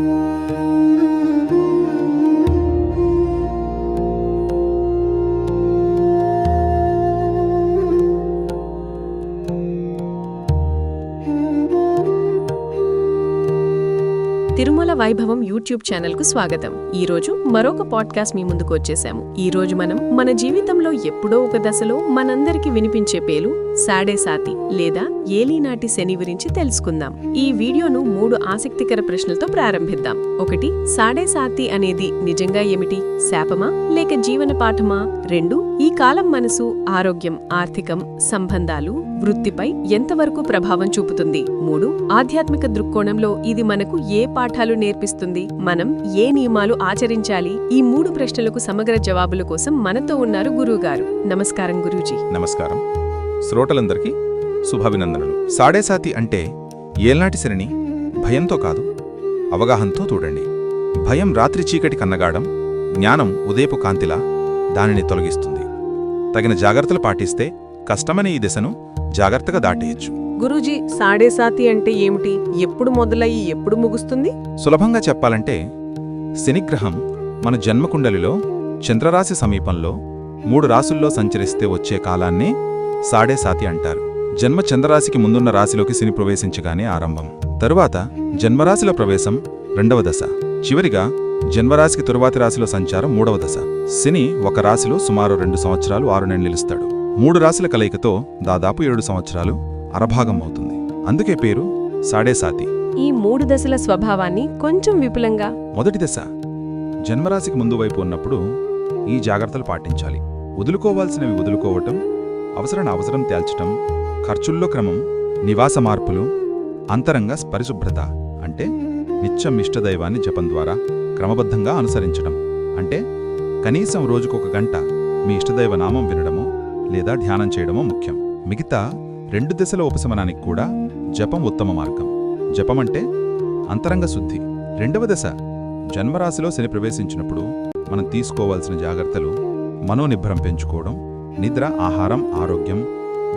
తిరుమల వైభవం యూట్యూబ్ ఛానల్కు స్వాగతం. ఈ రోజు మరొక పాడ్కాస్ట్ మీ ముందుకు వచ్చేసాము. ఈ రోజు మనం మన జీవితంలో ఎప్పుడో ఒక దశలో మనందరికీ వినిపించే పేలు సాడే సాతి లేదా ఏలీనాటి శని గురించి తెలుసుకుందాం. ఈ వీడియోను మూడు ఆసక్తికర ప్రశ్నలతో ప్రారంభిద్దాం. ఒకటి సాడే సాతి అనేది నిజంగా ఏమిటి? శాపమా? లేక జీవన పాఠమా? రెండు ఈ కాలం మనసు ఆరోగ్యం ఆర్థికం సంబంధాలు వృత్తిపై ఎంతవరకు ప్రభావం చూపుతుంది? మూడు ఆధ్యాత్మిక దృక్కోణంలో ఇది మనకు ఏ పాఠాలు నేర్పిస్తుంది? మనం ఏ నియమాలు ఆచరించాలి? ఈ మూడు ప్రశ్నలకు సమగ్ర జవాబుల కోసం మనతో ఉన్నారు గురువుగారు. నమస్కారం గురూజీ. నమస్కారం. శ్రోతలందరికీ శుభాభినందనలు. సాడేసాతి అంటే ఏల్నాటి శనిని భయంతో కాదు అవగాహనతో చూడండి. భయం రాత్రి చీకటి కన్నగాడం జ్ఞానం ఉదయపు కాంతిలా దానిని తొలగిస్తుంది. తగిన జాగ్రత్తలు పాటిస్తే కష్టమనే ఈ దిశను జాగ్రత్తగా దాటేయచ్చు. గురూజీ సాడే సాతి అంటే ఏమిటి? ఎప్పుడు మొదలయ్యి ఎప్పుడు ముగుస్తుంది? సులభంగా చెప్పాలంటే శనిగ్రహం మన జన్మకుండలిలో చంద్రరాశి సమీపంలో మూడు రాసుల్లో సంచరిస్తే వచ్చే కాలాన్నే సాడే సాతి అంటారు. జన్మ చంద్రరాశికి ముందున్న రాశిలోకి శని ప్రవేశించగానే ఆరంభం. తరువాత జన్మరాశిలో ప్రవేశం రెండవ దశ. చివరిగా జన్మరాశికి తరువాతి రాశిలో సంచారం మూడవ దశ. శని ఒక రాశిలో సుమారు రెండు సంవత్సరాలు ఆరు నెలలు నిలుస్తాడు. మూడు రాశిల కలయికతో దాదాపు ఏడు సంవత్సరాలు అరభాగం అవుతుంది. అందుకే పేరు సాడే సాతి. ఈ మూడు దశల స్వభావాన్ని కొంచెం విపులంగా మొదటి దశ. జన్మరాశికి ముందు వైపు ఉన్నప్పుడు ఈ జాగ్రత్తలు పాటించాలి. వదులుకోవాల్సినవి వదులుకోవటం అవసరం అవసరం తేల్చటం ఖర్చుల్లో క్రమం నివాస మార్పులు అంతరంగ పరిశుభ్రత అంటే నిత్యం ఇష్టదైవాన్ని జపం ద్వారా క్రమబద్ధంగా అనుసరించడం అంటే కనీసం రోజుకొక గంట మీ ఇష్టదైవ నామం వినడమో లేదా ధ్యానం చేయడమో ముఖ్యం. మిగతా రెండు దశల ఉపశమనానికి కూడా జపం ఉత్తమ మార్గం. జపం అంటే అంతరంగ శుద్ధి. రెండవ దశ జన్మరాశిలో శని ప్రవేశించినప్పుడు మనం తీసుకోవాల్సిన జాగ్రత్తలు మనోనిబ్బరం పెంచుకోవడం నిద్ర ఆహారం ఆరోగ్యం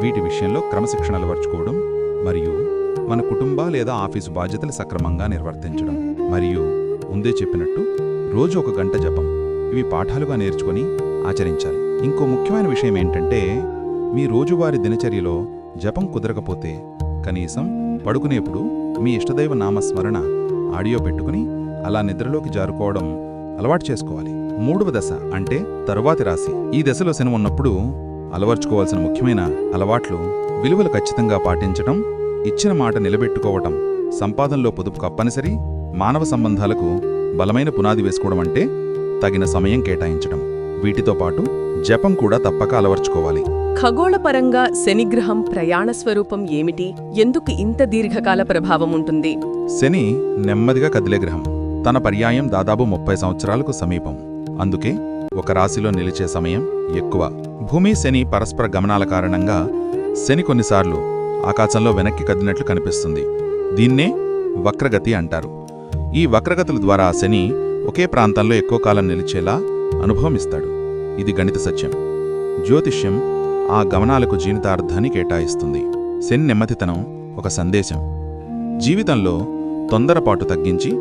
వీటి విషయంలో క్రమశిక్షణ అలవర్చుకోవడం మరియు మన కుటుంబ లేదా ఆఫీసు బాధ్యతలు సక్రమంగా నిర్వర్తించడం మరియు ముందే చెప్పినట్టు రోజు ఒక గంట జపం. ఇవి పాఠాలుగా నేర్చుకొని ఆచరించాలి. ఇంకో ముఖ్యమైన విషయం ఏంటంటే మీ రోజువారి దినచర్యలో జపం కుదరకపోతే కనీసం పడుకునేప్పుడు మీ ఇష్టదైవ నామస్మరణ ఆడియో పెట్టుకుని అలా నిద్రలోకి జారుకోవడం అలవాటు చేసుకోవాలి. మూడవ దశ అంటే తరువాతి రాశి. ఈ దశలో శని ఉన్నప్పుడు అలవర్చుకోవాల్సిన ముఖ్యమైన అలవాట్లు విలువలు ఖచ్చితంగా పాటించటం ఇచ్చిన మాట నిలబెట్టుకోవటం సంపాదనలో పొదుపు తప్పనిసరి మానవ సంబంధాలకు బలమైన పునాది వేసుకోవడం అంటే తగిన సమయం కేటాయించటం. వీటితో పాటు జపం కూడా తప్పక అలవర్చుకోవాలి. ఖగోళపరంగా శనిగ్రహం ప్రయాణ స్వరూపం ఏమిటి? ఎందుకు ఇంత దీర్ఘకాల ప్రభావం ఉంటుంది? శని నెమ్మదిగా కదిలే గ్రహం. తన పర్యాయం దాదాపు ముప్పై సంవత్సరాలకు సమీపం. అందుకే ఒక రాశిలో నిలిచే సమయం ఎక్కువ. భూమి శని పరస్పర గమనాల కారణంగా శని కొన్నిసార్లు ఆకాశంలో వెనక్కి కదిలినట్లు కనిపిస్తుంది. దీన్నే వక్రగతి అంటారు. ఈ వక్రగతుల ద్వారా శని ఒకే ప్రాంతంలో ఎక్కువ కాలం నిలిచేలా అనుభవం ఇస్తాడు. ఇది గణిత సత్యం. జ్యోతిష్యం ఆ గమనాలకు జీవితార్థాన్ని కేటాయిస్తుంది. శని నెమ్మదితనం ఒక సందేశం. జీవితంలో తొందరపాటు తగ్గించి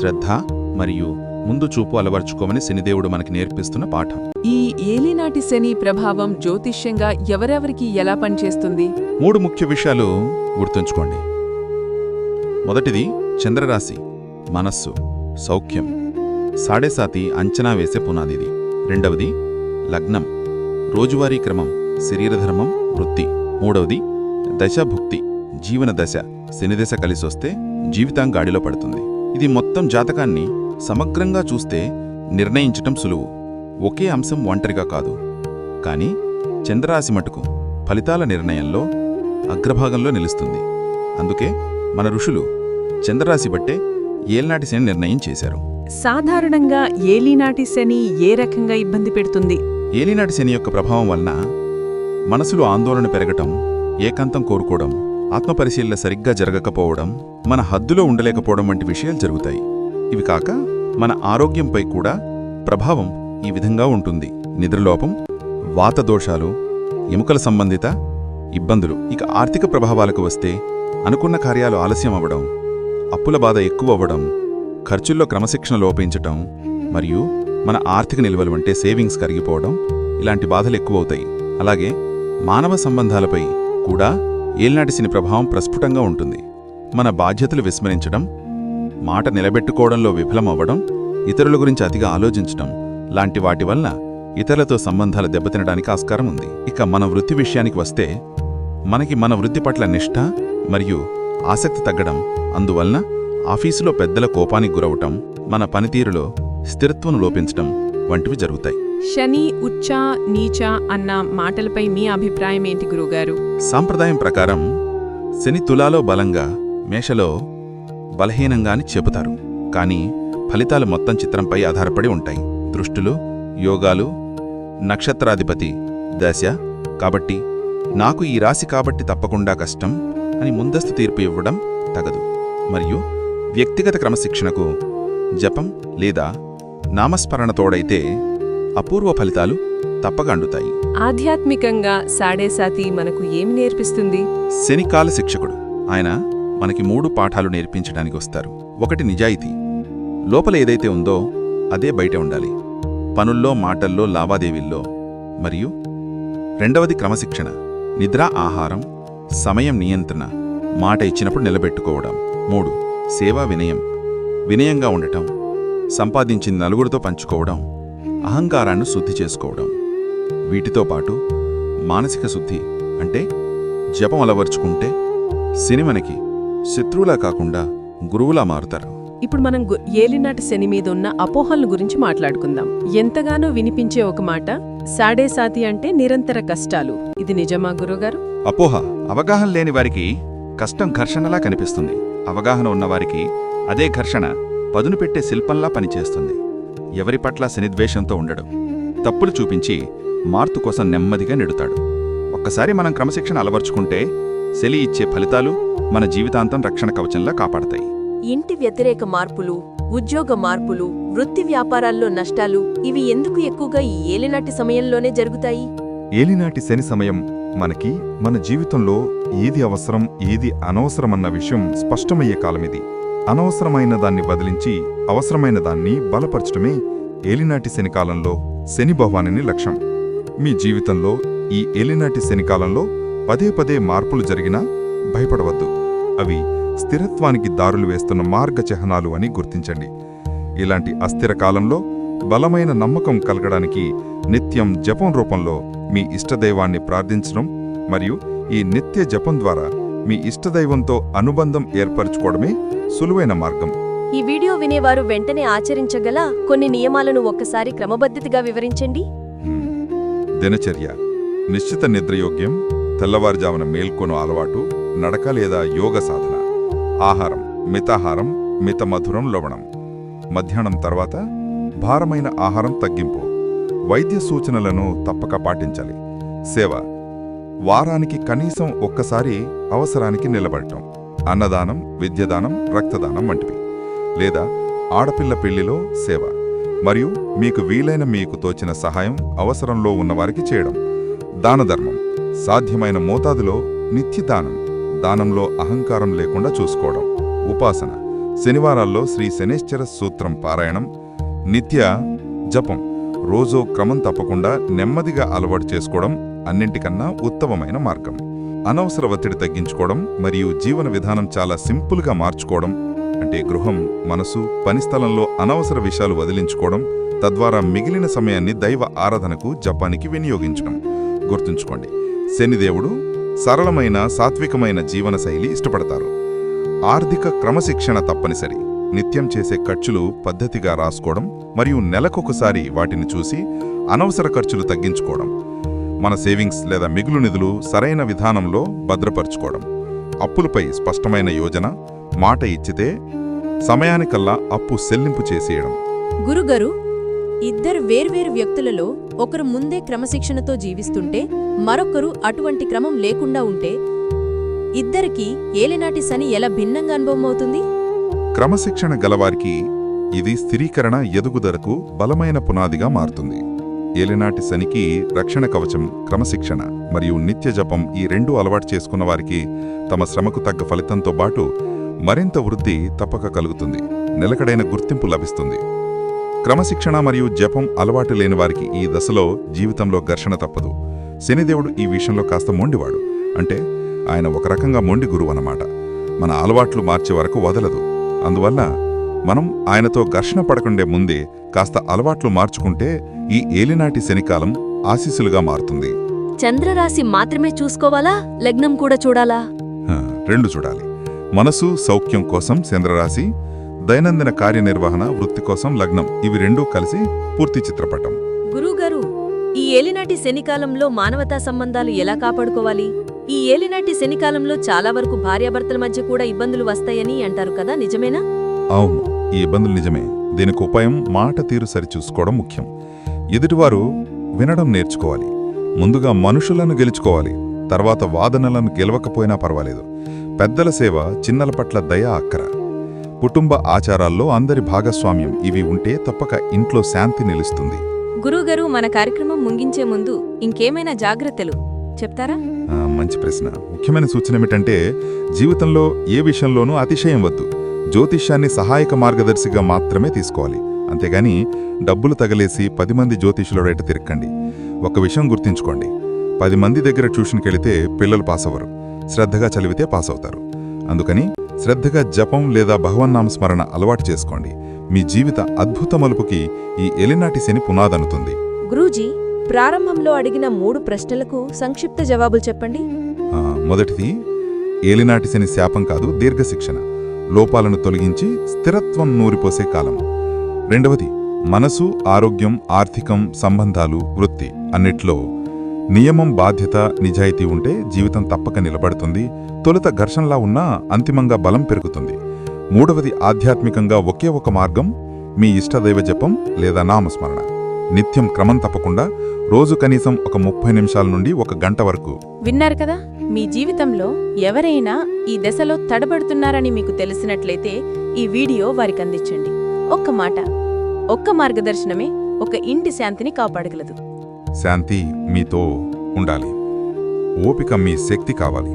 శ్రద్ధ మరియు ముందు చూపు అలవర్చుకోమని శనిదేవుడు మనకి నేర్పిస్తున్న పాఠం. ఈ ఏలినాటి శని ప్రభావం జ్యోతిష్యంగా ఎవరెవరికి ఎలా పనిచేస్తుంది? మూడు ముఖ్య విషయాలు గుర్తుంచుకోండి. మొదటిది చంద్రరాశి మనస్సు సౌఖ్యం. సాడేసాతి అంచనా వేసే పునాదిది రెండవది లగ్నం. రోజువారీ క్రమం శరీరధర్మం వృత్తి. మూడవది దశభుక్తి జీవన దశ. శనిదశ కలిసొస్తే జీవితం గాడిలో పడుతుంది. ఇది మొత్తం జాతకాన్ని సమగ్రంగా చూస్తే నిర్ణయించటం సులువు. ఒకే అంశం ఒంటరిగా కాదు. కానీ చంద్రరాశి మటుకు ఫలితాల నిర్ణయంలో అగ్రభాగంలో నిలుస్తుంది. అందుకే మన ఋషులు చంద్రరాశి బట్టే ఏల్నాటి శని నిర్ణయం చేశారు. సాధారణంగా ఏలీనాటి శని ఏ రకంగా ఇబ్బంది పెడుతుంది? ఏలినాటి శని యొక్క ప్రభావం వలన మనసులో ఆందోళన పెరగటం ఏకాంతం కోరుకోవడం ఆత్మపరిశీలన సరిగ్గా జరగకపోవడం మన హద్దులో ఉండలేకపోవడం వంటి విషయాలు జరుగుతాయి. ఇవి కాక మన ఆరోగ్యంపై కూడా ప్రభావం ఈ విధంగా ఉంటుంది. నిద్రలోపం వాత దోషాలు ఎముకల సంబంధిత ఇబ్బందులు. ఇక ఆర్థిక ప్రభావాలకు వస్తే అనుకున్న కార్యాలు ఆలస్యం అవ్వడం అప్పుల బాధ ఎక్కువ అవ్వడం ఖర్చుల్లో క్రమశిక్షణ లోపించటం మరియు మన ఆర్థిక నిల్వలు అంటే సేవింగ్స్ కరిగిపోవడం ఇలాంటి బాధలు ఎక్కువవుతాయి. అలాగే మానవ సంబంధాలపై కూడా ఏలినాటి శని ప్రభావం ప్రస్ఫుటంగా ఉంటుంది. మన బాధ్యతలు విస్మరించడం మాట నిలబెట్టుకోవడంలో విఫలమవ్వడం ఇతరుల గురించి అతిగా ఆలోచించడం లాంటి వాటి వల్ల ఇతరులతో సంబంధాలు దెబ్బతినడానికి ఆస్కారం ఉంది. ఇక మన వృత్తి విషయానికి వస్తే మనకి మన వృత్తి పట్ల నిష్ఠ మరియు ఆసక్తి తగ్గడం అందువలన ఆఫీసులో పెద్దల కోపానికి గురవటం మన పనితీరులో స్థిరత్వం లోపించడం వంటివి జరుగుతాయి. శని ఉచ్చ నీచ అన్న మాటలపై మీ అభిప్రాయం ఏంటి గురుగారు సాంప్రదాయం ప్రకారం శని తులాలో బలంగా మేషలో బలహీనంగా అని చెబుతారు. కానీ ఫలితాలు మొత్తం చిత్రంపై ఆధారపడి ఉంటాయి. దృష్టులు యోగాలు నక్షత్రాధిపతి దశ కాబట్టి నాకు ఈ రాశి కాబట్టి తప్పకుండా కష్టం అని ముందస్తు తీర్పు ఇవ్వడం తగదు. మరియు వ్యక్తిగత క్రమశిక్షణకు జపం లేదా నామస్మరణ తోడైతే అపూర్వ ఫలితాలు తప్పక అందుతాయి ఆధ్యాత్మికంగా సాడేసాతి మనకు ఏమి నేర్పిస్తుంది? శనికాల శిక్షకుడు. ఆయన మనకి మూడు పాఠాలు నేర్పించడానికి వస్తారు. ఒకటి నిజాయితీ. లోపల ఏదైతే ఉందో అదే బయట ఉండాలి. పనుల్లో మాటల్లో లావాదేవీల్లో మరియు రెండవది క్రమశిక్షణ. నిద్ర ఆహారం సమయం నియంత్రణ మాట ఇచ్చినప్పుడు నిలబెట్టుకోవడం. మూడు సేవా వినయం. వినయంగా ఉండటం. సంపాదించింది నలుగురితో పంచుకోవడం. అహంకారాన్ని శుద్ధి చేసుకోవడం. వీటితో పాటు మానసిక శుద్ధి అంటే జపం అలవర్చుకుంటే శని మనకి శత్రువులా కాకుండా గురువులా మారుతారు. ఇప్పుడు మనం ఏలినాటి శని మీద ఉన్న అపోహల గురించి మాట్లాడుకుందాం. ఎంతగానో వినిపించే ఒక మాట సాడేసాతి అంటే నిరంతర కష్టాలు. ఇది నిజమా గురుగారు? అపోహ అవగాహన లేని వారికి కష్టం ఘర్షణలా కనిపిస్తుంది. అవగాహన ఉన్నవారికి అదే ఘర్షణ పదును పెట్టే శిల్పంలా పనిచేస్తుంది. ఎవరి పట్ల శనిద్వేషంతో ఉండడు. తప్పులు చూపించి మార్పు కోసం నెమ్మదిగా నెడుతాడు. ఒక్కసారి మనం క్రమశిక్షణ అలవర్చుకుంటే శలి ఇచ్చే ఫలితాలు మన జీవితాంతం రక్షణ కవచంలా కాపాడతాయి. ఇంటి వ్యతిరేక మార్పులు ఉద్యోగ మార్పులు వృత్తి వ్యాపారాల్లో నష్టాలు ఇవి ఎందుకు ఎక్కువగా ఈ ఏలినాటి సమయంలోనే జరుగుతాయి? ఏలినాటి శని సమయం మనకి మన జీవితంలో ఏది అవసరం ఏది అనవసరమన్న విషయం స్పష్టమయ్యే కాలమిది. అనవసరమైన దాన్ని బదిలించి అవసరమైన దాన్ని బలపరచడమే ఏలినాటి శనికాలంలో శని భవానిని లక్ష్యం. మీ జీవితంలో ఈ ఏలినాటి శనికాలంలో పదే పదే మార్పులు జరిగినా భయపడవద్దు. అవి స్థిరత్వానికి దారులు వేస్తున్న మార్గ చిహ్నాలు అని గుర్తించండి. ఇలాంటి అస్థిర కాలంలో బలమైన నమ్మకం కలగడానికి నిత్యం జపం రూపంలో మీ ఇష్టదైవాన్ని ప్రార్థించడం మరియు ఈ నిత్య జపం ద్వారా మీ ఇష్టదైవంతో అనుబంధం ఏర్పరచుకోవడమే సులువైన మార్గం. ఈ వీడియో వినేవారు వెంటనే ఆచరించగల కొన్ని నియమాలను ఒక్కసారి క్రమబద్ధతిగా వివరించండి. దినచర్య. నిశ్చిత నిద్రయోగ్యం తెల్లవారుజామున మేల్కొను అలవాటు నడక లేదా యోగ సాధన. ఆహారం. మితాహారం మిత మధురం లవణం. మధ్యాహ్నం తర్వాత భారమైన ఆహారం తగ్గింపు. వైద్య సూచనలను తప్పక పాటించాలి. సేవ. వారానికి కనీసం ఒక్కసారి అవసరానికి నిలబడటం. అన్నదానం విద్యదానం రక్తదానం వంటివి. లేదా ఆడపిల్ల పెళ్ళిలో సేవ. మరియు మీకు వీలైన మీకు తోచిన సహాయం అవసరంలో ఉన్నవారికి చేయడం. దానధర్మం సాధ్యమైన మోతాదులో నిత్యదానం దానంలో అహంకారం లేకుండా చూసుకోవడం. ఉపాసన. శనివారాల్లో శ్రీ శనేశ్వర సూత్రం పారాయణం. నిత్య జపం. రోజో క్రమం తప్పకుండా నెమ్మదిగా అలవాటు చేసుకోవడం అన్నింటికన్నా ఉత్తమమైన మార్గం. అనవసర ఒత్తిడి తగ్గించుకోవడం మరియు జీవన విధానం చాలా సింపుల్గా మార్చుకోవడం అంటే గృహం మనసు పనిస్థలంలో అనవసర విషయాలు వదిలించుకోవడం తద్వారా మిగిలిన సమయాన్ని దైవ ఆరాధనకు జపానికి వినియోగించడం. గుర్తుంచుకోండి శనిదేవుడు సరళమైన సాత్వికమైన జీవనశైలి ఇష్టపడతారు. ఆర్థిక క్రమశిక్షణ తప్పనిసరి. నిత్యం చేసే ఖర్చులు పద్ధతిగా రాసుకోవడం మరియు నెలకొకసారి వాటిని చూసి అనవసర ఖర్చులు తగ్గించుకోవడం. మన సేవింగ్స్ లేదా మిగులు నిధులు సరైన విధానంలో భద్రపరుచుకోవడం. అప్పులపై స్పష్టమైన యోజన మాట ఇచ్చితే సమయానికల్లా అప్పు సెల్లింపు చేసేయడం. గురుగారు ఇద్దరు వేర్వేరు వ్యక్తులలో ఒకరు ముందే క్రమశిక్షణతో జీవిస్తుంటే మరొకరు అటువంటి క్రమం లేకుండా ఉంటే ఇద్దరికి ఏలినాటి శని ఎలా భిన్నంగా అనుభవం అవుతుంది? క్రమశిక్షణ గలవారికి ఇది స్థిరీకరణ ఎదుగుదలకు బలమైన పునాదిగా మారుతుంది. ఏలినాటి శనికి రక్షణ కవచం క్రమశిక్షణ మరియు నిత్య జపం ఈ రెండు అలవాటు చేసుకున్న వారికి తమ శ్రమకు తగ్గ ఫలితంతో పాటు మరింత వృద్ధి తప్పక కలుగుతుంది. నిలకడైన గుర్తింపు లభిస్తుంది. క్రమశిక్షణ మరియు జపం అలవాటు లేని వారికి ఈ దశలో జీవితంలో ఘర్షణ తప్పదు. శనిదేవుడు ఈ విషయంలో కాస్త మొండివాడు. అంటే ఆయన ఒక రకంగా మొండి గురువు అన్నమాట. మన అలవాట్లు మార్చే వరకు వదలదు. అందువల్ల మనం ఆయనతో ఘర్షణ పడకుండే ముందే కాస్త అలవాట్లు మార్చుకుంటే ఈ ఏలినాటి శనికాలం ఆశీస్సులుగా మారుతుంది. చంద్రరాశి మాత్రమే చూసుకోవాలా? లగ్నం కూడా చూడాలా? రెండు చూడాలి. మనసు సౌఖ్యం కోసం చంద్రరాశి దైనందిన కార్యనిర్వహణ వృత్తి కోసం లగ్నం ఇవి రెండూ కలిసి పూర్తి చిత్రపటం. గురువుగారు ఈ ఏలినాటి శనికాలంలో మానవతా సంబంధాలు ఎలా కాపాడుకోవాలి? ఈ ఏలినాటి శనికాలంలో చాలా వరకు భార్యాభర్తల మధ్య కూడా ఇబ్బందులు వస్తాయని అంటారు కదా నిజమేనా? అవును ఈ ఇబ్బందులు నిజమే. దీనికి ఉపాయం మాట తీరు సరిచూసుకోవడం ముఖ్యం. ఎదుటివారు వినడం నేర్చుకోవాలి. ముందుగా మనుషులను గెలుచుకోవాలి. తర్వాత వాదనలను గెలవకపోయినా పర్వాలేదు. పెద్దల సేవ చిన్నల పట్ల దయ అక్కర. కుటుంబ ఆచారాల్లో అందరి భాగస్వామ్యం ఇవి ఉంటే తప్పక ఇంట్లో శాంతి నిలుస్తుంది. గురువుగారు మన కార్యక్రమం ముగించే ముందు ఇంకేమైనా జాగ్రత్తలు చెప్తారా? మంచి ప్రశ్న. ముఖ్యమైన సూచన ఏమిటంటే జీవితంలో ఏ విషయంలోనూ అతిశయం వద్దు. జ్యోతిష్యాన్ని సహాయక మార్గదర్శిగా మాత్రమే తీసుకోవాలి. అంతేగాని డబ్బులు తగలేసి పది మంది జ్యోతిషులడైట తిరక్కండి ఒక విషయం గుర్తుంచుకోండి. పది మంది దగ్గర ట్యూషన్కి వెళితే పిల్లలు పాస్ అవ్వరు శ్రద్ధగా చదివితే పాస్ అవుతారు అందుకని శ్రద్ధగా జపం లేదా భగవన్నామస్మరణ అలవాటు చేసుకోండి. మీ జీవిత అద్భుత మలుపుకి ఈ ఎలినాటి శని పునాదనుతుంది. గురూజీ ప్రారంభంలో అడిగిన మూడు ప్రశ్నలకు సంక్షిప్త జవాబులు చెప్పండి. మొదటిది ఏలినాటి శని శాపం కాదు దీర్ఘశిక్షణ. లోపాలను తొలగించి స్థిరత్వం నూరిపోసే కాలం రెండవది మనసు ఆరోగ్యం ఆర్థికం సంబంధాలు వృత్తి అన్నిట్లో నియమం బాధ్యత నిజాయితీ ఉంటే జీవితం తప్పక నిలబడుతుంది తొలుత ఘర్షణలా ఉన్నా అంతిమంగా బలం పెరుగుతుంది. మూడవది ఆధ్యాత్మికంగా ఒకే ఒక మార్గం మీ ఇష్టదైవ జపం లేదా నామస్మరణ. నిత్యం క్రమం తప్పకుండా రోజు కనీసం ఒక ముప్పై నిమిషాల నుండి ఒక గంట వరకు. విన్నారు కదా? మీ జీవితంలో ఎవరైనా ఈ దశలో తడబడుతున్నారని మీకు తెలిసినట్లయితే ఈ వీడియో వారికి అందించండి. ఒక్క మాట. ఒక్క మార్గదర్శనమే ఒక ఇంటి శాంతిని కాపాడగలదు. శాంతి మీతో ఉండాలి. ఓపిక మీ శక్తి కావాలి.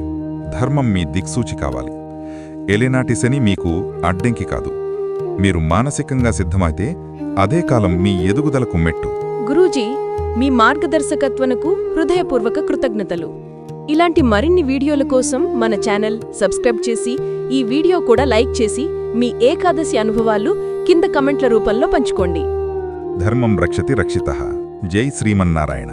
ధర్మం మీ దిక్సూచి కావాలి. ఎలినాటి శని మీకు అడ్డంకి కాదు. మీరు మానసికంగా సిద్ధమైతే అదే కాలం మీ ఎదుగుదలకు మెట్టు. గురూజీ మీ మార్గదర్శకత్వనకు హృదయపూర్వక కృతజ్ఞతలు. ఇలాంటి మరిన్ని వీడియోల కోసం మన ఛానల్ సబ్స్క్రైబ్ చేసి ఈ వీడియో కూడా లైక్ చేసి మీ ఏకాదశి అనుభవాలు కింద కమెంట్ల రూపంలో పంచుకోండి. ధర్మం రక్షతి రక్షిత. జై శ్రీమన్నారాయణ.